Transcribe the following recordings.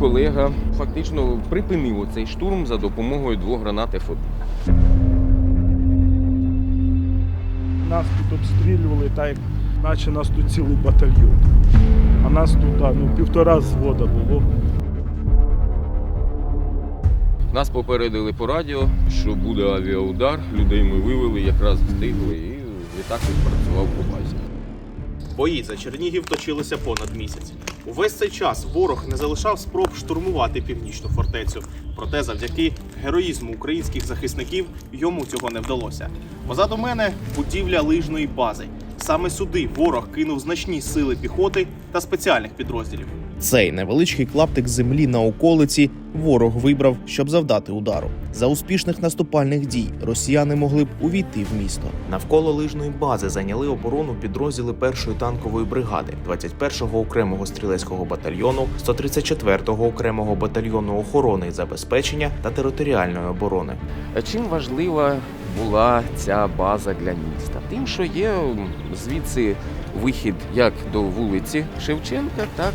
колега фактично припинив цей штурм за допомогою двох гранат F1. Нас тут обстрілювали, так як наче нас тут цілий батальйон. А нас тут ну, півтора взвода було. Нас попередили по радіо, що буде авіаудар. Людей ми вивели, якраз встигли, і літак відпрацював по базі. Бої за Чернігів точилися понад місяць. Увесь цей час ворог не залишав спроб штурмувати північну фортецю. Проте, завдяки героїзму українських захисників йому цього не вдалося. Позаду мене будівля лижної бази. Саме сюди ворог кинув значні сили піхоти та спеціальних підрозділів. Цей невеличкий клаптик землі на околиці ворог вибрав, щоб завдати удару. За успішних наступальних дій росіяни могли б увійти в місто. Навколо лижної бази зайняли оборону підрозділи першої танкової бригади, 21-го окремого стрілецького батальйону, 134-го окремого батальйону охорони і забезпечення та територіальної оборони. Чим важлива була ця база для міста? Тим, що є звідси вихід як до вулиці Шевченка, так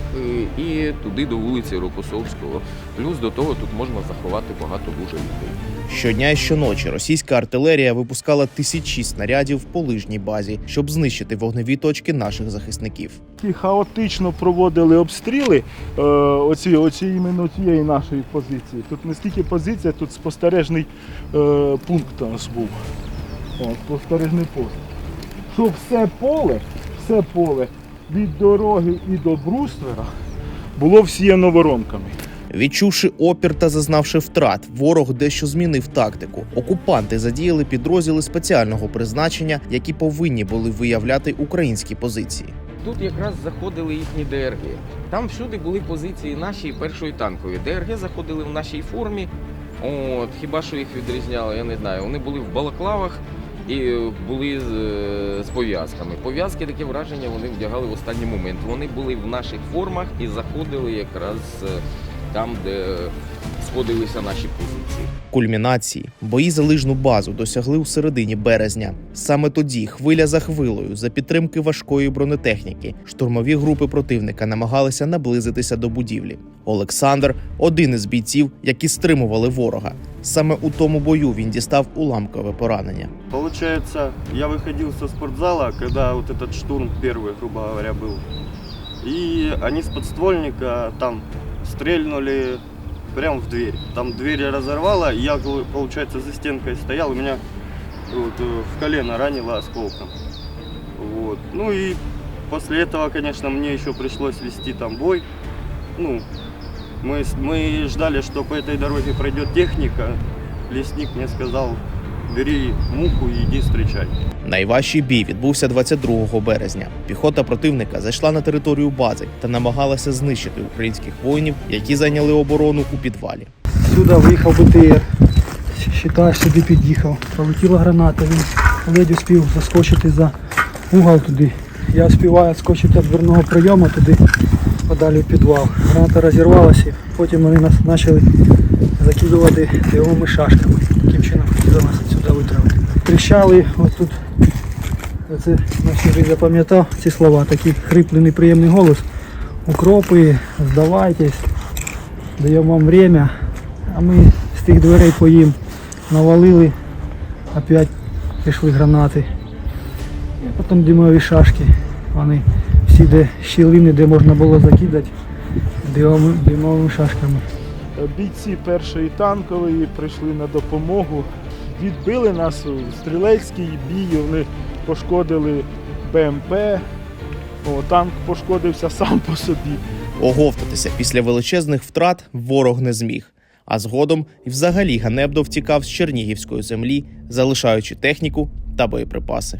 і туди до вулиці Рокосовського. Плюс до того тут можна заховати багато дуже людей. Щодня і щоночі російська артилерія випускала тисячі снарядів по лижній базі, щоб знищити вогневі точки наших захисників. І хаотично проводили обстріли е, оці, оці іменно цієї нашої позиції. Тут не стільки позиція, тут спостережний е, пункт у нас був. О, спостережний пост. Щоб все поле, все поле від дороги і до бруствера було всіяно воронками. Відчувши опір та зазнавши втрат, ворог дещо змінив тактику. Окупанти задіяли підрозділи спеціального призначення, які повинні були виявляти українські позиції. Тут якраз заходили їхні ДРГ. Там всюди були позиції наші першої танкової. ДРГ заходили в нашій формі. От, хіба що їх відрізняли, я не знаю. Вони були в балаклавах і були з, е, з пов'язками. Пов'язки таке враження вони вдягали в останній момент. Вони були в наших формах і заходили якраз е, там, де сходилися наші позиції. Кульмінації бої за лижну базу досягли у середині березня. Саме тоді, хвиля за хвилою, за підтримки важкої бронетехніки, штурмові групи противника намагалися наблизитися до будівлі. Олександр один із бійців, які стримували ворога. Саме у тому бою він дістав уламкове поранення. Получается, я выходил со спортзала, когда вот этот штурм первый, грубо говоря, был. И они с подствольника там стрельнули прямо в дверь. Там дверь разорвала, я, получается, за стенкой стоял, и меня вот, э, в колено ранило осколком. Вот. Ну и после этого, конечно, мне еще пришлось вести там бой. Ну, мы, мы ждали, что по этой дороге пройдет техника. Лесник мне сказал, бери муху і йди встречай. Найважчий бій відбувся 22 березня. Піхота противника зайшла на територію бази та намагалася знищити українських воїнів, які зайняли оборону у підвалі. Сюди виїхав БТР. Считаєш, собі під'їхав. Пролетіла граната, він ледь успів заскочити за угол туди. Я встигаю відскочити від дверного прийому туди, подалі в підвал. Граната розірвалася, потім вони нас почали закидувати димовими шашками. Таким чином хотіли нас сюди. Тріщали отут. Це на всю запам'ятав ці слова, такий хриплий неприємний голос. Укропи, здавайтесь, даємо вам время, а ми з тих дверей поїм навалили, опять пішли гранати. І потім димові шашки. Вони всі де щілини, де можна було закидати димовими, димовими шашками. Бійці першої танкової прийшли на допомогу, відбили нас у стрілецькій бій, вони пошкодили БМП, О, танк пошкодився сам по собі. Оговтатися після величезних втрат ворог не зміг. А згодом і взагалі ганебно втікав з Чернігівської землі, залишаючи техніку та боєприпаси.